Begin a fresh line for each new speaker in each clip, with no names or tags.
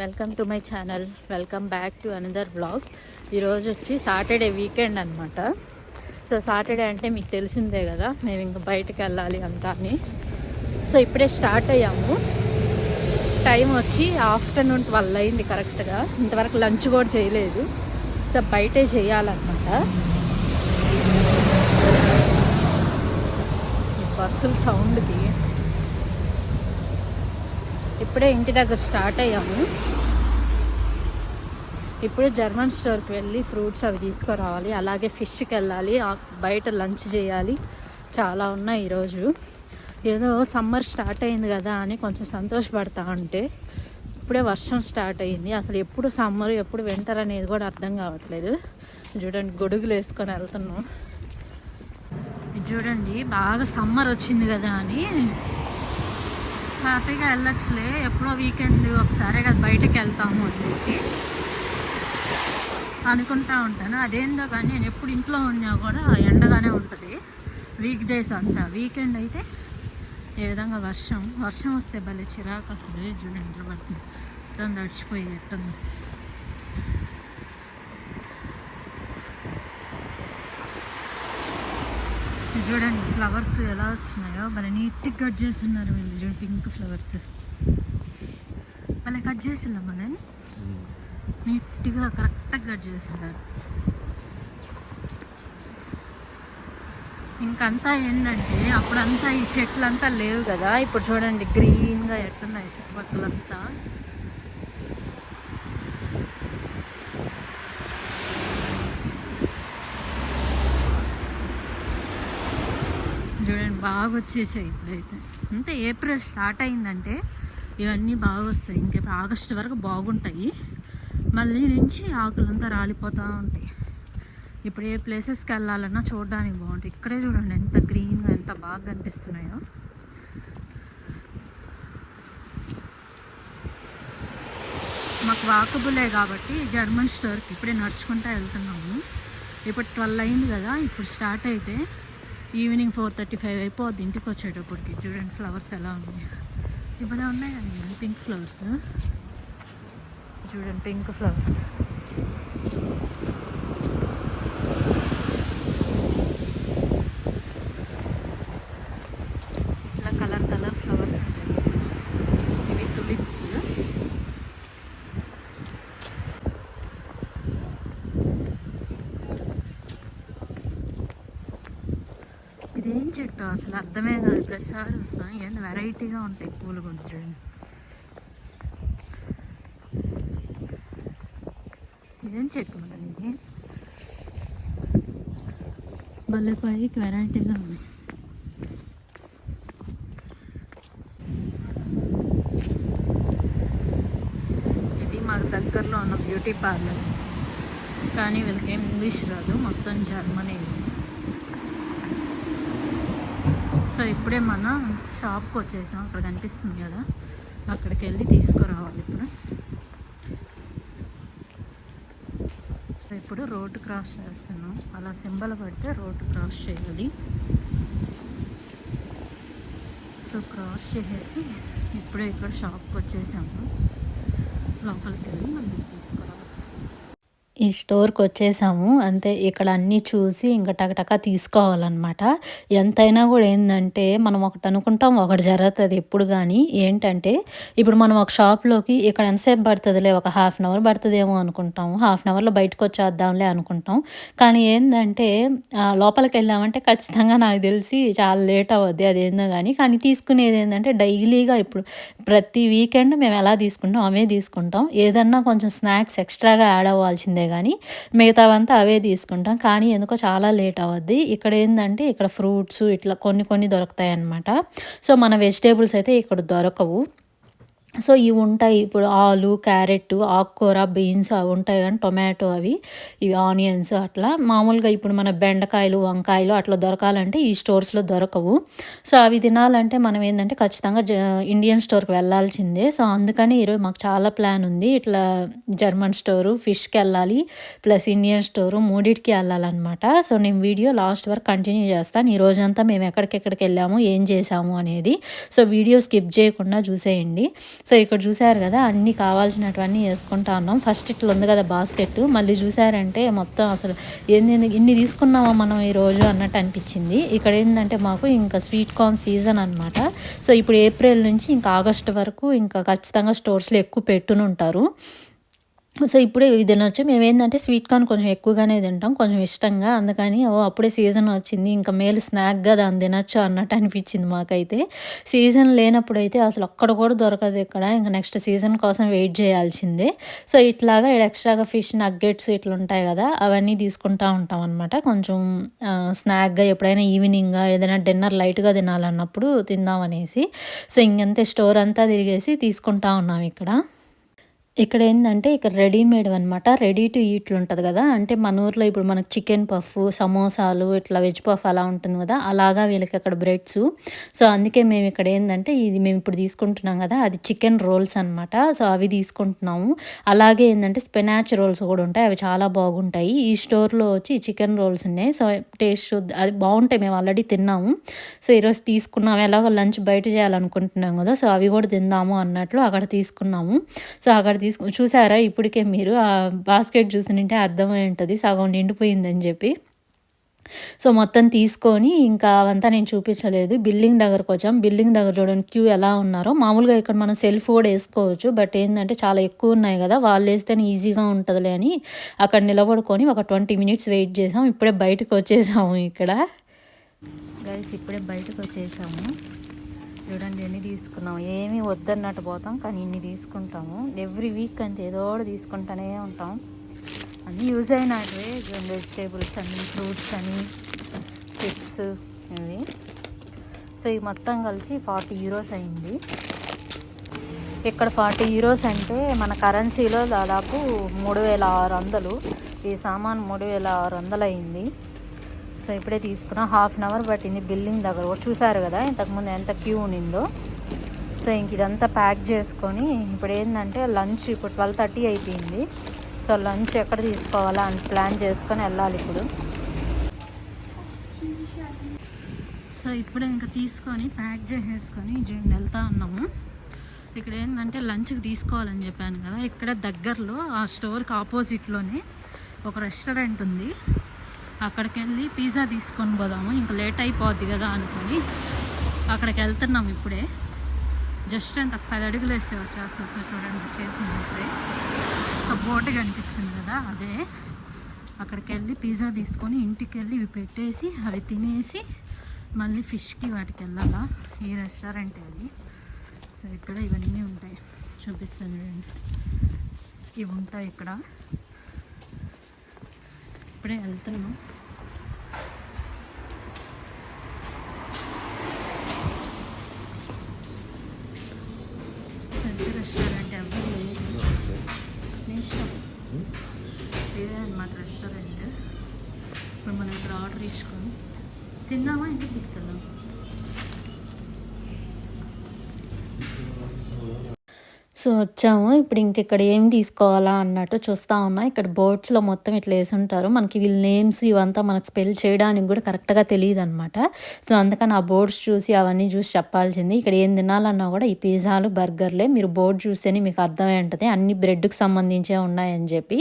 Welcome to my channel. Welcome back to another blog. ఈరోజు వచ్చి Saturday weekend అనమాట so Saturday అంటే మీకు తెలిసిందే కదా మేము ఇంకా బయటకు వెళ్ళాలి అంతా అని. సో ఇప్పుడే స్టార్ట్ అయ్యాము. టైం వచ్చి ఆఫ్టర్నూన్ ట్వెల్వ్ అయింది కరెక్ట్గా ఇంతవరకు లంచ్ కూడా చేయలేదు. సో బయటే చేయాలన్నమాట. బస్సుల సౌండ్కి ఇప్పుడే ఇంటి దగ్గర స్టార్ట్ అయ్యాము. ఇప్పుడు జర్మన్ స్టోర్కి వెళ్ళి ఫ్రూట్స్ అవి తీసుకురావాలి అలాగే ఫిష్కి వెళ్ళాలి బయట లంచ్ చేయాలి. చాలా ఉన్నాయి ఈరోజు. ఏదో సమ్మర్ స్టార్ట్ అయింది కదా అని కొంచెం సంతోషపడతా ఉంటే ఇప్పుడే వర్షం స్టార్ట్ అయింది. అసలు ఎప్పుడు సమ్మర్ ఎప్పుడు వింటర్ అనేది కూడా అర్థం కావట్లేదు. చూడండి గొడుగులు వేసుకొని వెళ్తున్నాం. చూడండి బాగా సమ్మర్ వచ్చింది కదా అని. హ్యాపీగా వెళ్ళొచ్చులే. ఎప్పుడో వీకెండ్ ఒకసారి కదా బయటకు వెళ్తాము అని అనుకుంటా ఉంటాను. అదేందో కానీ నేను ఎప్పుడు ఇంట్లో ఉన్నా కూడా ఎండగానే ఉంటుంది. వీక్ డేస్ అంతా. వీకెండ్ అయితే ఏ విధంగా వర్షం? వర్షం వస్తే భలే చిరాకు అసలు. జూన్ చూడండి పడుతుంది తను తడిచిపోయి ఎట్టుంది ఇది చూడండి ఫ్లవర్స్ ఎలా వచ్చినాయో. భలే నీట్గా కట్ చేస్తున్నారు వీళ్ళు చూడండి పింక్ ఫ్లవర్స్ భలే కట్ చేసిల్లా మన నీట్గా కరెక్ట్గా కట్ చేస్తున్నారు. ఇంకంతా ఏంటంటే అప్పుడంతా ఈ చెట్లంతా లేవు కదా. ఇప్పుడు చూడండి గ్రీన్గా ఎట్టున్నాయి చుట్టుపక్కలంతా చూడండి బాగా వచ్చేసాయి ఇప్పుడైతే. అంటే ఏప్రిల్ స్టార్ట్ అయిందంటే ఇవన్నీ బాగా వస్తాయి ఇంకా ఆగస్టు వరకు బాగుంటాయి. మళ్ళీ నుంచి ఆకులంతా రాలిపోతూ ఉంటాయి. ఇప్పుడు ఏ ప్లేసెస్కి వెళ్ళాలన్నా చూడడానికి బాగుంటాయి. ఇక్కడే చూడండి ఎంత గ్రీన్గా ఎంత బాగా కనిపిస్తున్నాయో. మాకు వాకబులే కాబట్టి జర్మన్ స్టోర్కి ఇప్పుడే నడుచుకుంటూ వెళ్తున్నాము. ఇప్పుడు ట్వెల్వ్ అయింది కదా ఇప్పుడు స్టార్ట్ అయితే ఈవినింగ్ ఫోర్ థర్టీ ఫైవ్ అయిపోద్ది ఇంటికి వచ్చేటప్పటికి. చూడండి ఫ్లవర్స్ ఎలా ఉన్నాయి. ఇవన్నీ ఉన్నాయి కదా పింక్ ఫ్లవర్స్ చూడండి పింక్ ఫ్లవర్స్ ఇట్లా కలర్ కలర్ ఫ్లవర్స్ ఉంటాయి ఇవి తులిప్స్ ఇదేం చెట్టు అసలు అర్థమే కాదు. ప్రసాద్ వస్తాం ఏంది వెరైటీగా ఉంటాయి పూలు చూడండి ఇదేం చెట్టు ఇది భలే పైకి వెరైటీగా ఉంది. ఇది మాకు దగ్గరలో ఉన్న బ్యూటీ పార్లర్ కానీ వీళ్ళకి ఏం ఇంగ్లీష్ రాదు. మొత్తం జర్మనీ ఇది. సో ఇప్పుడే మన షాప్కి వచ్చేసాం. అక్కడ కనిపిస్తుంది కదా. అక్కడికి వెళ్ళి తీసుకురావాలి ఇప్పుడు. సో ఇప్పుడు రోడ్డు క్రాస్ చేస్తున్నాం. అలా సింబల్ పడితే రోడ్డు క్రాస్ చేయాలి. సో క్రాస్ చేసేసి ఇప్పుడే ఇక్కడ షాప్కి వచ్చేసాము. లోపలికి వెళ్ళి మళ్ళీ తీసుకురావాలి. ఈ స్టోర్కి వచ్చేసాము. అంతే ఇక్కడ అన్నీ చూసి ఇంకా టకటక తీసుకోవాలన్నమాట. ఎంతైనా కూడా ఏంటంటే మనం ఒకటి అనుకుంటాం ఒకటి జరుగుతుంది ఎప్పుడు కానీ ఏంటంటే ఇప్పుడు మనం ఒక షాప్లోకి ఇక్కడ ఎంతసేపు పడుతుందిలే ఒక హాఫ్ అన్ అవర్ పడుతుందేమో అనుకుంటాం. హాఫ్ అన్ అవర్లో బయటకు వచ్చేద్దాంలే అనుకుంటాం. కానీ ఏంటంటే లోపలికి వెళ్ళామంటే ఖచ్చితంగా నాకు తెలిసి చాలా లేట్ అవ్వద్ది అదేందో కానీ కానీ తీసుకునేది ఏంటంటే డైలీగా ఇప్పుడు ప్రతి వీకెండ్ మేము ఎలా తీసుకుంటాం అవే తీసుకుంటాం. ఏదన్నా కొంచెం స్నాక్స్ ఎక్స్ట్రాగా యాడ్ అవ్వాల్సిందే కానీ మిగతావంతా అవే తీసుకుంటాం. కానీ ఎందుకో చాలా లేట్ అవ్వద్ది ఇక్కడ ఏంటంటే ఇక్కడ ఫ్రూట్స్ ఇట్లా కొన్ని కొన్ని దొరుకుతాయి అన్నమాట సో మన వెజిటేబుల్స్ అయితే ఇక్కడ దొరకవు. సో ఇవి ఉంటాయి. ఇప్పుడు ఆలు క్యారెట్ ఆకుకూర బీన్స్ అవి ఉంటాయి కానీ టొమాటో అవి ఇవి ఆనియన్స్ అట్లా. మామూలుగా ఇప్పుడు మన బెండకాయలు వంకాయలు అట్లా దొరకాలంటే ఈ స్టోర్స్లో దొరకవు. సో అవి తినాలంటే మనం ఏంటంటే ఖచ్చితంగా జ ఇండియన్ స్టోర్కి వెళ్ళాల్సిందే. సో అందుకని ఈరోజు మాకు చాలా ప్లాన్ ఉంది. ఇట్లా జర్మన్ స్టోరు ఫిష్కి వెళ్ళాలి ప్లస్ ఇండియన్ స్టోరు మూడిటికి వెళ్ళాలన్నమాట. సో నేను వీడియో లాస్ట్ వరకు కంటిన్యూ చేస్తాను. ఈ రోజంతా మేము ఎక్కడికెక్కడికి వెళ్ళాము ఏం చేసాము అనేది. సో వీడియో స్కిప్ చేయకుండా చూసేయండి. సో ఇక్కడ చూసారు కదా అన్నీ కావాల్సినటువన్నీ వేసుకుంటా ఉన్నాం. ఫస్ట్ ఇట్లా ఉంది కదా బాస్కెట్ మళ్ళీ చూసారంటే మొత్తం అసలు ఏంది ఇన్ని తీసుకున్నామా మనం ఈరోజు అన్నట్టు అనిపించింది. ఇక్కడ ఏంటంటే మాకు ఇంకా స్వీట్ కార్న్ సీజన్ అనమాట సో ఇప్పుడు ఏప్రిల్ నుంచి ఇంకా ఆగస్ట్ వరకు ఇంకా ఖచ్చితంగా స్టోర్స్లో ఎక్కువ పెట్టునుంటారు. సో ఇప్పుడే ఇవి తినొచ్చు మేము ఏంటంటే స్వీట్ కార్న్ కొంచెం ఎక్కువగానే తింటాం కొంచెం ఇష్టంగా. అందుకని ఓ అప్పుడే సీజన్ వచ్చింది. ఇంకా మేలు స్నాక్గా దాన్ని తినొచ్చు అన్నట్టు అనిపించింది మాకైతే. సీజన్ లేనప్పుడు అయితే అసలు ఒక్కడ కూడా దొరకదు ఇక్కడ. ఇంకా నెక్స్ట్ సీజన్ కోసం వెయిట్ చేయాల్సిందే. సో ఇట్లాగా ఎక్స్ట్రాగా ఫిష్ నగ్గెట్స్ ఇట్లా ఉంటాయి కదా అవన్నీ తీసుకుంటా ఉంటాం అనమాట కొంచెం స్నాక్గా ఎప్పుడైనా ఈవినింగ్ ఏదైనా డిన్నర్ లైట్గా తినాలన్నప్పుడు తిందామనేసి. సో ఇంకంతే స్టోర్ అంతా తిరిగేసి తీసుకుంటా ఉన్నాం ఇక్కడ. ఇక్కడ ఏంటంటే ఇక్కడ రెడీమేడ్ అనమాట రెడీ టు ఈట్లు ఉంటుంది కదా. అంటే మన ఊర్లో ఇప్పుడు మనకు చికెన్ పఫ్ సమోసాలు ఇట్లా వెజ్ పఫ్ అలా ఉంటుంది కదా. అలాగా వీళ్ళకి అక్కడ బ్రెడ్స్. సో అందుకే మేము ఇక్కడ ఏంటంటే ఇది మేము ఇప్పుడు తీసుకుంటున్నాం కదా. అది చికెన్ రోల్స్ అనమాట సో అవి తీసుకుంటున్నాము. అలాగే ఏంటంటే స్పెనాచ్ రోల్స్ కూడా ఉంటాయి. అవి చాలా బాగుంటాయి. ఈ స్టోర్లో వచ్చి చికెన్ రోల్స్ ఉన్నాయి. సో టేస్ట్ అది బాగుంటాయి. మేము ఆల్రెడీ తిన్నాము. సో ఈరోజు తీసుకున్నాము. ఎలాగో లంచ్ బయట చేయాలనుకుంటున్నాం కదా. సో అవి కూడా తిందాము అన్నట్లు అక్కడ తీసుకున్నాము. సో అక్కడ తీసుకు చూసారా? ఇప్పటికే మీరు ఆ బాస్కెట్ చూసినంటే అర్థమై ఉంటుంది. సగం నిండిపోయిందని చెప్పి. సో మొత్తం తీసుకొని ఇంకా అవంతా నేను చూపించలేదు. బిల్డింగ్ దగ్గరకు వచ్చాం. బిల్డింగ్ దగ్గర చూడండి క్యూ ఎలా ఉన్నారో. మామూలుగా ఇక్కడ మనం సెల్ఫ్ కూడా వేసుకోవచ్చు. బట్ ఏంటంటే చాలా ఎక్కువ ఉన్నాయి కదా. వాళ్ళు వేస్తేనే ఈజీగా ఉంటుందిలే అని అక్కడ నిలబడుకొని ఒక ట్వంటీ మినిట్స్ వెయిట్ చేసాం. ఇప్పుడే బయటకు వచ్చేసాము ఇక్కడ. గైస్ ఇప్పుడే బయటకు వచ్చేసాము. చూడండి ఎన్ని తీసుకున్నాం ఏమీ వద్దన్నట్టు పోతాం కానీ ఇన్ని తీసుకుంటాము. ఎవ్రీ వీక్ అంతే ఏదో ఒకటి తీసుకుంటూనే ఉంటాం. అన్నీ యూజ్ అయినటివే వెజిటేబుల్స్ అని ఫ్రూట్స్ అని చిప్స్ ఇవి సో ఇవి మొత్తం కలిసి ఫార్టీ యూరోస్ అయింది. ఇక్కడ ఫార్టీ యూరోస్ అంటే మన కరెన్సీలో దాదాపు మూడు వేల ఆరు వందలు. ఈ సామాన్ మూడు వేల ఆరు వందలు అయింది. సో ఇప్పుడే తీసుకున్నా హాఫ్ అన్ అవర్ పట్టింది బిల్డింగ్ దగ్గర. కూడా చూసారు కదా ఇంతకుముందు ఎంత క్యూ ఉన్నిందో సో ఇంక ఇదంతా ప్యాక్ చేసుకొని ఇప్పుడు ఏంటంటే లంచ్ ఇప్పుడు ట్వెల్వ్ థర్టీ అయిపోయింది. సో లంచ్ ఎక్కడ తీసుకోవాలా అని ప్లాన్ చేసుకొని వెళ్ళాలి ఇప్పుడు. సో ఇప్పుడే ఇంకా తీసుకొని ప్యాక్ చేసేసుకొని జైన్ వెళ్తా ఉన్నాము. ఇక్కడ ఏంటంటే లంచ్కి తీసుకోవాలని చెప్పాను కదా ఇక్కడ దగ్గరలో ఆ స్టోర్కి ఆపోజిట్లోనే ఒక రెస్టారెంట్ ఉంది. అక్కడికి వెళ్ళి పిజ్జా తీసుకొని పోదాము. ఇంకా లేట్ అయిపోద్ది కదా అనుకొని అక్కడికి వెళ్తున్నాం ఇప్పుడే. జస్ట్ అంత పది అడుగులు వేస్తే వచ్చేస్తుంది చూడండి వచ్చేసింది ఒక సో బోట్ కనిపిస్తుంది కదా అదే. అక్కడికి వెళ్ళి పిజ్జా తీసుకొని ఇంటికి వెళ్ళి ఇవి పెట్టేసి అవి తినేసి మళ్ళీ ఫిష్కి వాటికి వెళ్ళాలా? ఈ రెస్టారెంట్ అది. సో ఇక్కడ ఇవన్నీ ఉంటాయి. చూపిస్తాను చూడండి. ఇవి ఉంటాయి ఇక్కడ. ఇప్పుడే వెళ్తున్నాం. పెద్ద రెస్టారెంట్ ఎవరు లేదు. మీ ఇష్టం? ఇదే అనమాట రెస్టారెంట్. ఇప్పుడు మనం ఇక్కడ ఆర్డర్ ఇచ్చుకొని తిన్నామా? ఇంటికి తీసుకెళ్దాం. సో వచ్చాము. ఇప్పుడు ఇంక ఇక్కడ ఏం తీసుకోవాలా అన్నట్టు చూస్తూ ఉన్నా. ఇక్కడ బోర్డ్స్లో మొత్తం ఇట్లా వేసి ఉంటారు. మనకి వీళ్ళ నేమ్స్ ఇవంతా మనకు స్పెల్ చేయడానికి కూడా కరెక్ట్గా తెలియదు అనమాట సో అందుకని ఆ బోర్డ్స్ చూసి అవన్నీ చూసి చెప్పాల్సింది. ఇక్కడ ఏం తినాలన్నా కూడా ఈ పిజ్జాలు బర్గర్లే మీరు బోర్డు చూస్తేనే మీకు అర్థమై ఉంటుంది అన్ని బ్రెడ్కి సంబంధించే ఉన్నాయని చెప్పి.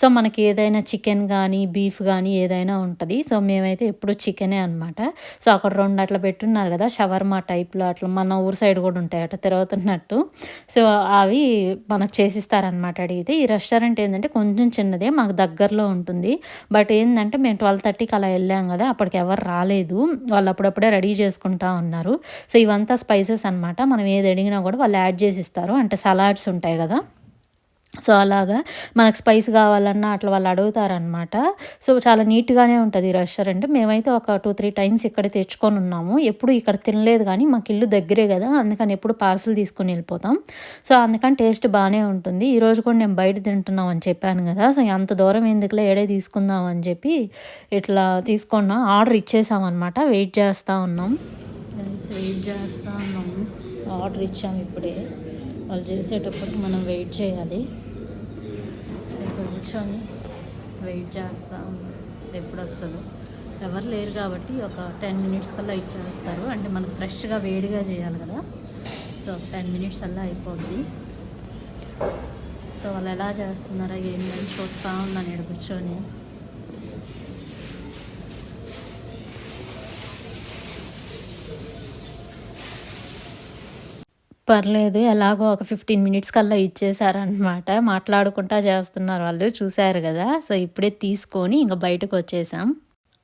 సో మనకి ఏదైనా చికెన్ కానీ బీఫ్ కానీ ఏదైనా ఉంటుంది. సో మేమైతే ఎప్పుడు చికెనే అనమాట సో అక్కడ రెండు అట్లా పెట్టున్నారు కదా షవర్మా టైప్లో అట్లా మన ఊరు సైడ్ కూడా ఉంటాయి అట్లా తిరుగుతున్నట్టు. సో అవి మనకు చేసిస్తారనమాట అడిగితే ఈ రెస్టారెంట్ ఏంటంటే కొంచెం చిన్నదే మాకు దగ్గరలో ఉంటుంది. బట్ ఏంటంటే మేము ట్వెల్వ్ థర్టీకి అలా వెళ్ళాం కదా అప్పటికి ఎవరు రాలేదు. వాళ్ళు అప్పుడప్పుడే రెడీ చేసుకుంటా ఉన్నారు. సో ఇవంతా స్పైసెస్ అనమాట మనం ఏది అడిగినా కూడా వాళ్ళు యాడ్ చేసి ఇస్తారు. అంటే సలాడ్స్ ఉంటాయి కదా. సో అలాగా మనకు స్పైస్ కావాలన్నా అట్లా వాళ్ళు అడుగుతారనమాట సో చాలా నీట్గానే ఉంటుంది ఈ రెస్టారెంట్. మేమైతే ఒక టూ త్రీ టైమ్స్ ఇక్కడ తెచ్చుకొని ఉన్నాము. ఎప్పుడు ఇక్కడ తినలేదు కానీ మాకు ఇల్లు దగ్గరే కదా అందుకని ఎప్పుడు పార్సల్ తీసుకొని వెళ్ళిపోతాం. సో అందుకని టేస్ట్ బాగానే ఉంటుంది. ఈరోజు కూడా నేను బయట తింటున్నాం అని చెప్పాను కదా సో అంత దూరం ఎందుకులే ఏడే తీసుకుందాం అని చెప్పి ఇట్లా తీసుకున్నాం ఆర్డర్ ఇచ్చేసామన్నమాట. వెయిట్ చేస్తూ ఉన్నాం. వెయిట్ చేస్తూ ఉన్నాము ఆర్డర్ ఇచ్చాము ఇప్పుడే. వాళ్ళు చేసేటప్పటికి మనం వెయిట్ చేయాలి. సో ఇక్కడ కూర్చొని వెయిట్ చేస్తాం. ఎప్పుడు వస్తుందో. ఎవరు లేరు కాబట్టి ఒక టెన్ మినిట్స్ కల్లా ఇచ్చేస్తారు. అంటే మనకు ఫ్రెష్గా వేడిగా చేయాలి కదా. సో టెన్ మినిట్స్ అలా అయిపోద్ది. సో వాళ్ళు ఎలా చేస్తున్నారా ఏంటని చూస్తూ ఉన్నాను ఇక్కడ కూర్చొని. పర్లేదు ఎలాగో ఒక ఫిఫ్టీన్ మినిట్స్ కల్లా ఇచ్చేసారనమాట మాట్లాడుకుంటా చేస్తున్నారు వాళ్ళు చూశారు కదా. సో ఇప్పుడే తీసుకొని ఇంకా బయటకు వచ్చేసాం.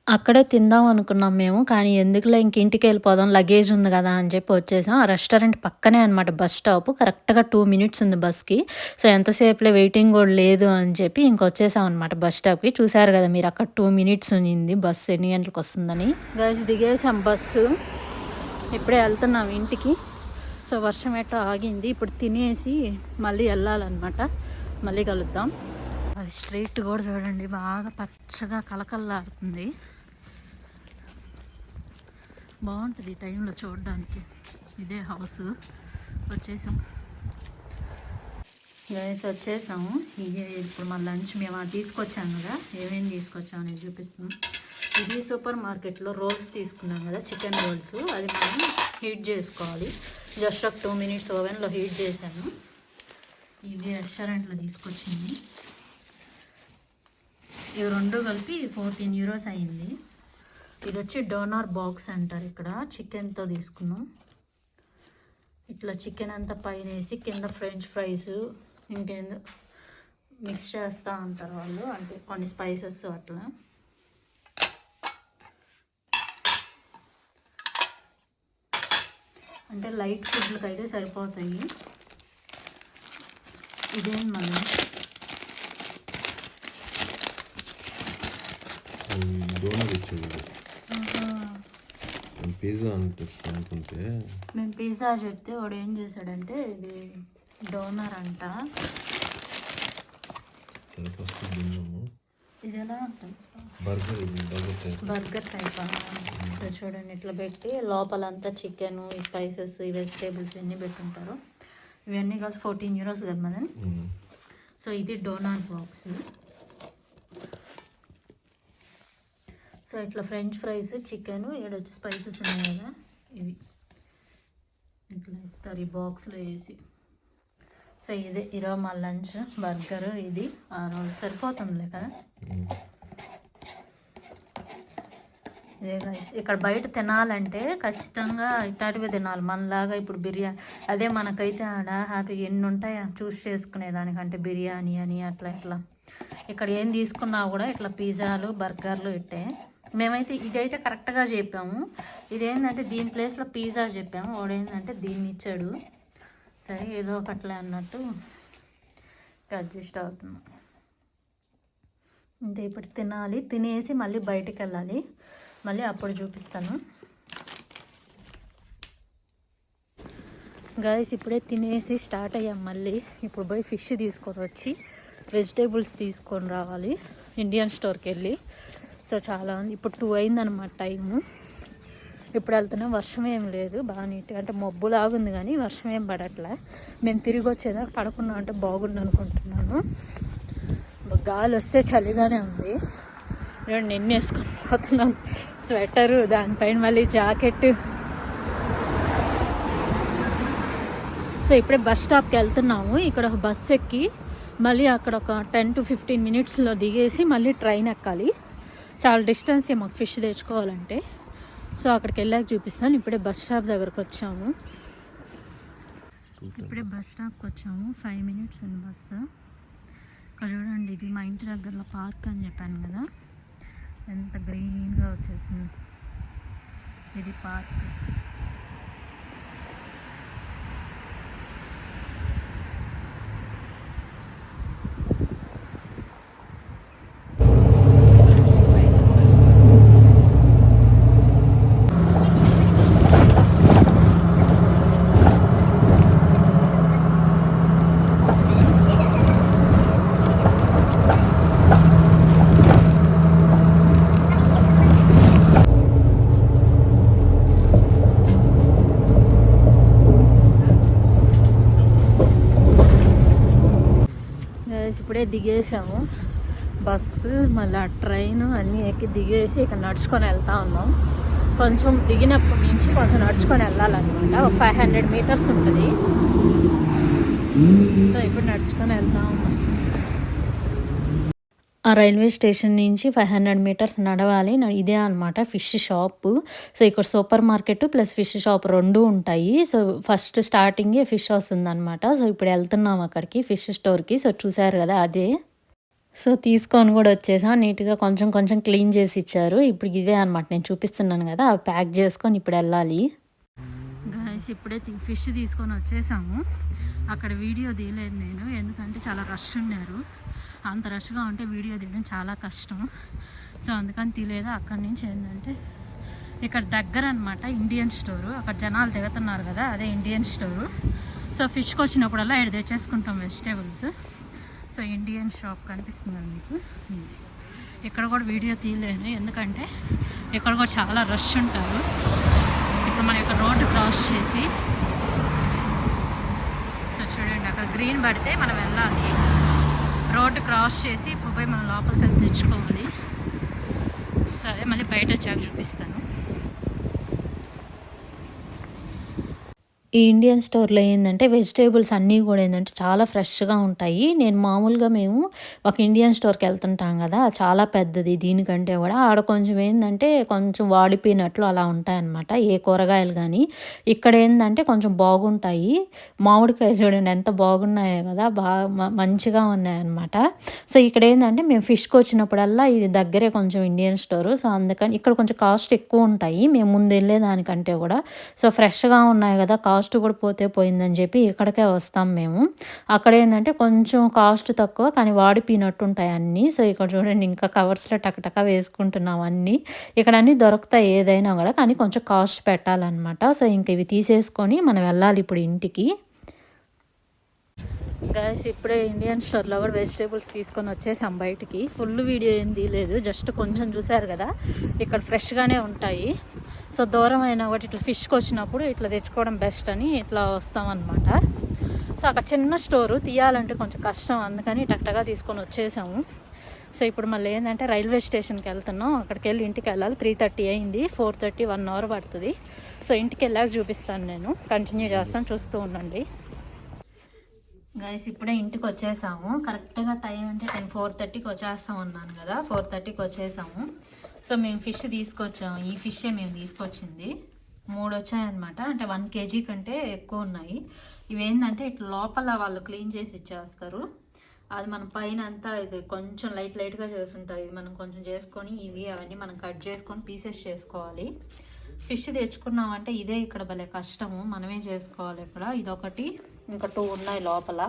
అక్కడే తిందాం అనుకున్నాం మేము కానీ ఎందుకులే ఇంక ఇంటికి వెళ్ళిపోదాం లగేజ్ ఉంది కదా అని చెప్పి వచ్చేసాం. ఆ రెస్టారెంట్ పక్కనే అనమాట బస్ స్టాప్ కరెక్ట్గా టూ మినిట్స్ ఉంది బస్కి సో ఎంతసేపులో వెయిటింగ్ కూడా లేదు అని చెప్పి ఇంక వచ్చేసాం అనమాట బస్ స్టాప్కి చూశారు కదా మీరు అక్కడ టూ మినిట్స్ ఉంది బస్సు ఎన్ని గంటలకు వస్తుందని. గైస్ దిగేసాం బస్సు ఇప్పుడే వెళ్తున్నాం ఇంటికి. సో వర్షం ఎట్టో ఆగింది ఇప్పుడు తినేసి మళ్ళీ వెళ్ళాలన్నమాట. మళ్ళీ కలుద్దాం. అది స్ట్రీట్ కూడా చూడండి బాగా పచ్చగా కలకల్లాడుతుంది బాగుంటుంది ఈ టైంలో చూడడానికి. ఇదే హౌస్. వచ్చేసాం. గైస్ వచ్చేసాము. ఇదే ఇప్పుడు మా లంచ్ మేము అది తీసుకొచ్చాము కదా ఏమేమి తీసుకొచ్చాము నేను చూపిస్తున్నాం. ఇది సూపర్ మార్కెట్లో రోల్స్ తీసుకున్నాం కదా చికెన్ రోల్స్. అది మనం హీట్ చేసుకోవాలి. జస్ట్ ఒక టూ మినిట్స్ ఓవెన్లో హీట్ చేశాను. ఇది రెస్టారెంట్లో తీసుకొచ్చింది. ఇవి రెండు కలిపి ఫోర్టీన్ యూరోస్ అయింది. ఇది వచ్చి డోనార్ బాక్స్ అంటారు ఇక్కడ చికెన్తో తీసుకున్నాం. ఇట్లా చికెన్ అంతా పైన వేసి కింద ఫ్రెంచ్ ఫ్రైస్ ఇంకేందో మిక్స్ చేస్తూ ఉంటారు వాళ్ళు అంటే కొన్ని స్పైసెస్ అట్లా. అంటే లైట్ ఫుడ్లకు అయితే సరిపోతాయి. ఇదేం మనం?
డోనర్ ఇచ్చేది పిజ్జా అనుకుంటే.
మేము పిజ్జా చెప్తే వాడు ఏం చేశాడంటే ఇది డోనర్ అంట. ఇది ఎలా ఉంటుంది?
బర్గర్ ఇది burger type.
Burger type? So చూడండి ఇట్లా పెట్టి లోపలంతా చికెన్ ఈ స్పైసెస్ ఈ వెజిటేబుల్స్ ఇవన్నీ పెట్టుంటారు. ఇవన్నీ కలిసి ఫోర్టీన్ యూరోస్ కదా మదన్ సో ఇది డోనార్ బాక్స్. సో ఇట్లా ఫ్రెంచ్ ఫ్రైస్ చికెన్ ఏడొచ్చి స్పైసెస్ ఉన్నాయి కదా ఇవి. ఇట్లా ఇస్తారు ఈ బాక్స్లో వేసి. సో ఇదే ఈరోజు మా లంచ్ బర్గర్ ఇది. ఆ రోజు సరిపోతుందిలే కదా? ఇదే ఇక్కడ బయట తినాలంటే ఖచ్చితంగా ఇట్లాంటివి తినాలి. మనలాగా ఇప్పుడు బిర్యానీ అదే మనకైతే ఆడ హ్యాపీగా ఎన్ని ఉంటాయో చూస్ చేసుకునేదానికంటే బిర్యానీ అని అట్లా ఇట్లా. ఇక్కడ ఏం తీసుకున్నా కూడా ఇట్లా పిజ్జాలు బర్గర్లు ఇట్టే. మేమైతే ఇదైతే కరెక్ట్గా చెప్పాము. ఇదేంటంటే దీని ప్లేస్లో పిజ్జా చెప్పాము. వాడేంటంటే దీన్ని ఇచ్చాడు. సరే ఏదో ఒకట్లే అన్నట్టు అడ్జస్ట్ అవుతున్నాం. అంటే ఇప్పుడు తినాలి. తినేసి మళ్ళీ బయటికి వెళ్ళాలి. మళ్ళీ అప్పుడు చూపిస్తాను. గాయస్ ఇప్పుడే తినేసి స్టార్ట్ అయ్యాం మళ్ళీ. ఇప్పుడు పోయి ఫిష్ తీసుకొని వచ్చి వెజిటేబుల్స్ తీసుకొని రావాలి. ఇండియన్ స్టోర్కి వెళ్ళి. సో చాలా ఇప్పుడు టూ అయిందనమాట టైము ఇప్పుడు వెళ్తున్నా వర్షం ఏం లేదు. బాగా నీట్గా అంటే మబ్బు లాగుంది కానీ వర్షం ఏం పడట్లే. మేము తిరిగి వచ్చేదాకా పడుకున్నాం అంటే బాగుండు అనుకుంటున్నాను. గాలి వస్తే చలిగానే ఉంది. నేను నిన్న వేసుకొని పోతున్నాను స్వెటరు దానిపైన మళ్ళీ జాకెట్ సో ఇప్పుడే బస్ స్టాప్కి వెళ్తున్నాము. ఇక్కడ ఒక బస్ ఎక్కి మళ్ళీ అక్కడ ఒక టెన్ టు ఫిఫ్టీన్ మినిట్స్లో దిగేసి మళ్ళీ ట్రైన్ ఎక్కాలి. చాలా డిస్టెన్స్ మాకు ఫిష్ తెచ్చుకోవాలంటే. సో అక్కడికి వెళ్ళాక చూపిస్తాను. ఇప్పుడే బస్ స్టాప్ దగ్గరకు వచ్చాము. ఇప్పుడే బస్ స్టాప్కి వచ్చాము. ఫైవ్ మినిట్స్ ఉంది బస్సు. ఇక్కడ చూడండి ఇది మా ఇంటి దగ్గరలో పార్క్ అని చెప్పాను కదా. ఎంత గ్రీన్గా వచ్చేసింది. ఇది పార్క్ Guys, ఇప్పుడే దిగేసాము బస్సు మళ్ళీ ట్రైన్ అన్నీ ఎక్కి దిగేసి ఇక్కడ నడుచుకొని వెళ్తా ఉన్నాం. కొంచెం దిగినప్పటి నుంచి కొంచెం నడుచుకొని వెళ్ళాలన్నమాట. ఒక ఫైవ్ హండ్రెడ్ మీటర్స్ ఉంటుంది. సో ఇప్పుడు నడుచుకొని వెళ్తా ఉన్నాం. ఆ రైల్వే స్టేషన్ నుంచి ఫైవ్ హండ్రెడ్ మీటర్స్ నడవాలి. ఇదే అనమాట ఫిష్ షాప్. సో ఇక్కడ supermarket plus fish shop రెండు ఉంటాయి. సో ఫస్ట్ స్టార్టింగే ఫిష్ వస్తుంది అనమాట సో ఇప్పుడు వెళ్తున్నాం అక్కడికి ఫిష్ స్టోర్కి. సో చూసారు కదా అదే. సో తీసుకొని కూడా వచ్చేసాం. నీట్గా కొంచెం కొంచెం క్లీన్ చేసి ఇచ్చారు. ఇప్పుడు ఇదే అనమాట నేను చూపిస్తున్నాను కదా. అవి ప్యాక్ చేసుకొని ఇప్పుడు వెళ్ళాలి. గాయస్ ఇప్పుడే ఫిష్ తీసుకొని వచ్చేసాము. అక్కడ వీడియో తీయలేదు నేను. ఎందుకంటే చాలా రష్ ఉన్నారు. అంత రష్గా ఉంటే వీడియో తీయడం చాలా కష్టం. సో అందుకని తీయలేదు. అక్కడి నుంచి ఏంటంటే ఇక్కడ దగ్గర అనమాట ఇండియన్ స్టోరు. అక్కడ జనాలు దిగుతున్నారు కదా అదే ఇండియన్ స్టోరు. సో ఫిష్కి వచ్చినప్పుడల్లా ఇక్కడ తెచ్చేసుకుంటాం వెజిటేబుల్స్. సో ఇండియన్ షాప్ కనిపిస్తుంది మీకు. ఇక్కడ కూడా వీడియో తీయలేను. ఎందుకంటే ఇక్కడ కూడా చాలా రష్ ఉంటారు. ఇప్పుడు మన యొక్క రోడ్డు క్రాస్ చేసి సో చూడండి అక్కడ గ్రీన్ పడితే మనం వెళ్ళాలి. రోడ్డు క్రాస్ చేసి ఇప్పుడు పోయి మనం లోపలికి వెళ్ళి తెచ్చుకోవాలి. సరే మళ్ళీ బయట వచ్చాక చూపిస్తాను. ఈ ఇండియన్ స్టోర్లో ఏంటంటే వెజిటేబుల్స్ అన్నీ కూడా ఏంటంటే చాలా ఫ్రెష్గా ఉంటాయి. నేను మామూలుగా మేము ఒక ఇండియన్ స్టోర్కి వెళ్తుంటాం కదా చాలా పెద్దది దీనికంటే కూడా. ఆడ కొంచెం ఏంటంటే కొంచెం వాడిపోయినట్లు అలా ఉంటాయన్నమాట ఏ కూరగాయలు కానీ ఇక్కడ ఏంటంటే కొంచెం బాగుంటాయి. మామిడికాయలు చూడండి ఎంత బాగున్నాయో కదా బాగా మంచిగా ఉన్నాయన్నమాట. సో ఇక్కడ ఏంటంటే మేము ఫిష్కి వచ్చినప్పుడల్లా ఇది దగ్గరే కొంచెం ఇండియన్ స్టోర్ సో అందుకని ఇక్కడ కొంచెం కాస్ట్ ఎక్కువ ఉంటాయి. మేము ముందు వెళ్ళేదానికంటే కూడా. సో ఫ్రెష్గా ఉన్నాయి కదా కాస్ట్ కాస్ట్ కూడా పోతే పోయిందని చెప్పి ఇక్కడికే వస్తాం మేము. అక్కడ ఏంటంటే కొంచెం కాస్ట్ తక్కువ కానీ వాడిపోయినట్టు ఉంటాయి అన్నీ. సో ఇక్కడ చూడండి ఇంకా కవర్స్లో టకటక వేసుకుంటున్నాం అన్నీ. ఇక్కడ అన్నీ దొరుకుతాయి ఏదైనా కూడా కానీ కొంచెం కాస్ట్ పెట్టాలన్నమాట. సో ఇంక ఇవి తీసేసుకొని మనం వెళ్ళాలి ఇప్పుడు ఇంటికి. గైస్ ఇప్పుడే ఇండియన్ స్టోర్లో కూడా వెజిటేబుల్స్ తీసుకొని వచ్చేసాం బయటికి. ఫుల్ వీడియో ఏం తీయలేదు జస్ట్ కొంచెం చూసారు కదా? ఇక్కడ ఫ్రెష్గానే ఉంటాయి. సో దూరం అయినా ఒకటి ఇట్లా ఫిష్కి వచ్చినప్పుడు ఇట్లా తెచ్చుకోవడం బెస్ట్ అని ఇట్లా వస్తామన్నమాట. సో అక్కడ చిన్న స్టోరు తీయాలంటే కొంచెం కష్టం. అందుకని టక్టగా తీసుకొని వచ్చేసాము. సో ఇప్పుడు మళ్ళీ ఏంటంటే రైల్వే స్టేషన్కి వెళ్తున్నాం. అక్కడికి వెళ్ళి ఇంటికి వెళ్ళాలి. త్రీ థర్టీ అయింది. ఫోర్ థర్టీ వన్ అవర్ పడుతుంది. సో ఇంటికి వెళ్ళాక చూపిస్తాను నేను. కంటిన్యూ చేస్తాను. చూస్తూ ఉండండి. గైస్ ఇప్పుడే ఇంటికి వచ్చేసాము. కరెక్ట్గా టైం అంటే టైం ఫోర్ థర్టీకి వచ్చేస్తాం అన్నాను కదా. ఫోర్ థర్టీకి వచ్చేసాము. సో మేము ఫిష్ తీసుకొచ్చాము ఈ ఫిషే మేము తీసుకొచ్చింది. మూడు వచ్చాయన్నమాట అంటే వన్ కేజీ కంటే ఎక్కువ ఉన్నాయి ఇవేంటంటే ఇట్లా లోపల వాళ్ళు క్లీన్ చేసి ఇచ్చేస్తారు. అది మనం పైన అంతా ఇది కొంచెం లైట్ లైట్గా చేస్తుంటారు ఇది మనం కొంచెం చేసుకొని ఇవి అవన్నీ మనం కట్ చేసుకొని పీసెస్ చేసుకోవాలి. ఫిష్ తెచ్చుకున్నామంటే ఇదే ఇక్కడ భలే కష్టము. మనమే చేసుకోవాలి ఇక్కడ. ఇదొకటి ఇంకా టూ ఉన్నాయి లోపల.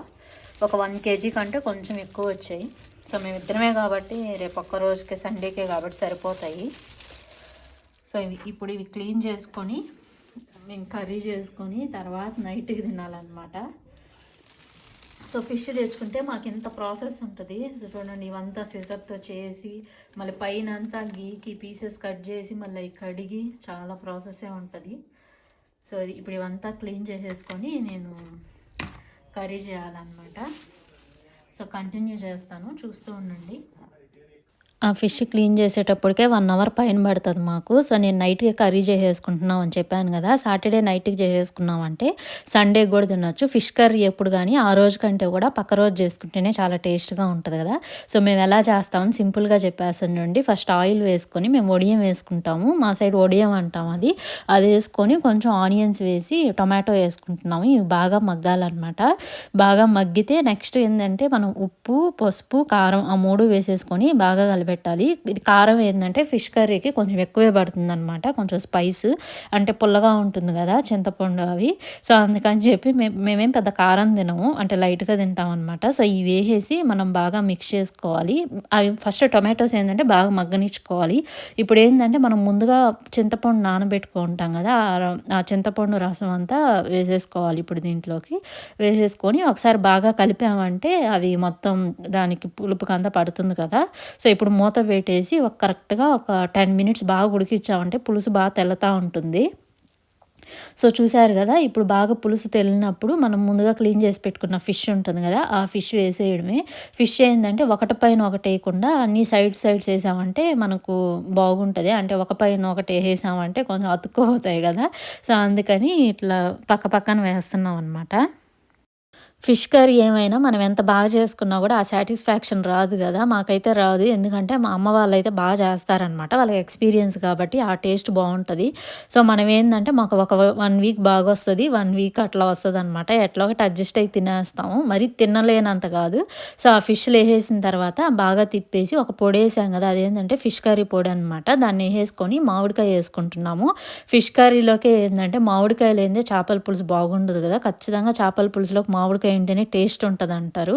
ఒక వన్ కేజీ కంటే కొంచెం ఎక్కువ వచ్చాయి సో మేము ఇద్దరమే కాబట్టి రేపు ఒక్క రోజుకి సండేకే కాబట్టి సరిపోతాయి. సో ఇవి ఇప్పుడు ఇవి క్లీన్ చేసుకొని మేము కర్రీ చేసుకొని తర్వాత నైట్కి తినాలన్నమాట. సో ఫిష్ తెచ్చుకుంటే మాకు ఇంత ప్రాసెస్ ఉంటుంది. సో చూడండి ఇవంతా సిజర్తో చేసి మళ్ళీ పైన అంతా గీకి పీసెస్ కట్ చేసి మళ్ళీ కడిగి చాలా ప్రాసెసే ఉంటుంది. సో ఇప్పుడు ఇవంతా క్లీన్ చేసేసుకొని నేను కర్రీ చేయాలన్నమాట. సో కంటిన్యూ చేస్తాను చూస్తూ ఉండండి. ఆ ఫిష్ క్లీన్ చేసేటప్పటికే వన్ అవర్ పైన పడుతుంది మాకు. సో నేను నైట్కి కర్రీ చేసేసుకుంటున్నాం అని చెప్పాను కదా. సాటర్డే నైట్కి చేసేసుకున్నాం అంటే సండే కూడా తినొచ్చు. ఫిష్ కర్రీ ఎప్పుడు కానీ ఆ రోజు కంటే కూడా పక్క రోజు చేసుకుంటేనే చాలా టేస్ట్గా ఉంటుంది కదా. సో మేము ఎలా చేస్తామని సింపుల్గా చెప్పేస్తాను నుండి ఫస్ట్ ఆయిల్ వేసుకొని మేము ఒడియం వేసుకుంటాము. మా సైడ్ ఒడియం అంటాం అది. అది వేసుకొని కొంచెం ఆనియన్స్ వేసి టొమాటో వేసుకుంటున్నాము. ఇవి బాగా మగ్గాలన్నమాట. బాగా మగ్గితే నెక్స్ట్ ఏంటంటే మనం ఉప్పు పసుపు కారం ఆ మూడు వేసేసుకొని బాగా పెట్టాలి. ఇది కారం ఏంటంటే ఫిష్ కర్రీకి కొంచెం ఎక్కువే పడుతుంది అనమాట కొంచెం స్పైస్. అంటే పుల్లగా ఉంటుంది కదా చింతపండు అవి. సో అందుకని చెప్పి మేము మేమేం పెద్ద కారం తినము. అంటే లైట్గా తింటాం అనమాట సో ఇవి వేసేసి మనం బాగా మిక్స్ చేసుకోవాలి. అవి ఫస్ట్ టొమాటోస్ ఏంటంటే బాగా మగ్గనిచ్చుకోవాలి. ఇప్పుడు ఏంటంటే మనం ముందుగా చింతపండు నానబెట్టుకుంటాం కదా ఆ ర- ఆ చింతపండు రసం అంతా వేసేసుకోవాలి ఇప్పుడు దీంట్లోకి. వేసేసుకొని ఒకసారి బాగా కలిపామంటే అది మొత్తం దానికి పులుపుకంతా పడుతుంది కదా. సో ఇప్పుడు మూత పెట్టేసి ఒక కరెక్ట్గా ఒక టెన్ మినిట్స్ బాగా ఉడికిచ్చామంటే పులుసు బాగా తెల్లతా ఉంటుంది. సో చూసారు కదా ఇప్పుడు బాగా పులుసు తెలినప్పుడు మనం ముందుగా క్లీన్ చేసి పెట్టుకున్న ఫిష్ ఉంటుంది కదా ఆ ఫిష్ వేసేయడమే. ఫిష్ ఏంటంటే ఒకటి పైన ఒకటి వేయకుండా అన్ని సైడ్ సైడ్స్ వేసామంటే మనకు బాగుంటుంది. అంటే ఒక పైన ఒకటి వేసామంటే కొంచెం అతుక్కుపోతాయి కదా. సో అందుకని ఇట్లా పక్క పక్కన వేస్తున్నాం అనమాట ఫిష్ కర్రీ ఏమైనా మనం ఎంత బాగా చేసుకున్నా కూడా ఆ సాటిస్ఫాక్షన్ రాదు కదా. మాకైతే రాదు. ఎందుకంటే మా అమ్మ వాళ్ళు అయితే బాగా చేస్తారనమాట వాళ్ళకి ఎక్స్పీరియన్స్ కాబట్టి ఆ టేస్ట్ బాగుంటుంది. సో మనం ఏంటంటే మాకు ఒక వన్ వీక్ బాగా వస్తుంది. వన్ వీక్ అట్లా వస్తుంది అనమాట ఎట్లా ఒకటి అడ్జస్ట్ అయి తినేస్తాము. మరి తినలేనంత కాదు. సో ఆ ఫిష్లు వేసేసిన తర్వాత బాగా తిప్పేసి ఒక పొడి వేసాం కదా. అదేంటంటే ఫిష్ కర్రీ పొడి అనమాట దాన్ని వేసుకొని మామిడికాయ వేసుకుంటున్నాము. ఫిష్ కర్రీలోకి ఏంటంటే మామిడికాయలు ఏందే చేపల పులుసు బాగుండదు కదా. ఖచ్చితంగా చేపల పులుసులోకి మామిడికాయ ఏంటనే టేస్ట్ ఉంటుంది అంటారు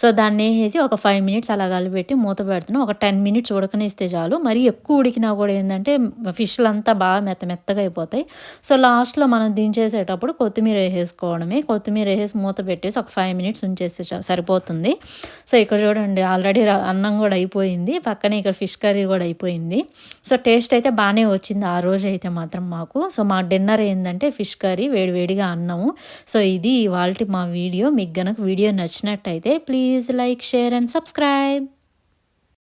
సో దాన్ని వేసి ఒక ఫైవ్ మినిట్స్ అలా కలిపెట్టి మూత పెడుతున్నాం. ఒక టెన్ మినిట్స్ ఉడకనిస్తే చాలు. మరి ఎక్కువ ఉడికినా కూడా ఏంటంటే ఫిష్లు అంతా బాగా మెత్త మెత్తగా అయిపోతాయి. సో లాస్ట్లో మనం దించేసేటప్పుడు కొత్తిమీర వేసేసుకోవడమే. కొత్తిమీర వేసేసి మూత పెట్టేసి ఒక ఫైవ్ మినిట్స్ ఉంచేస్తే సరిపోతుంది. సో ఇక్కడ చూడండి ఆల్రెడీ అన్నం కూడా అయిపోయింది. పక్కనే ఇక్కడ ఫిష్ కర్రీ కూడా అయిపోయింది. సో టేస్ట్ అయితే బాగానే వచ్చింది ఆ రోజు అయితే మాత్రం మాకు. సో మా డిన్నర్ ఏంటంటే ఫిష్ కర్రీ వేడివేడిగా అన్నము. సో ఇది వాళ్ళ మా వీడియో. మీకు గనక వీడియో నచ్చినట్టయితే please like share and subscribe.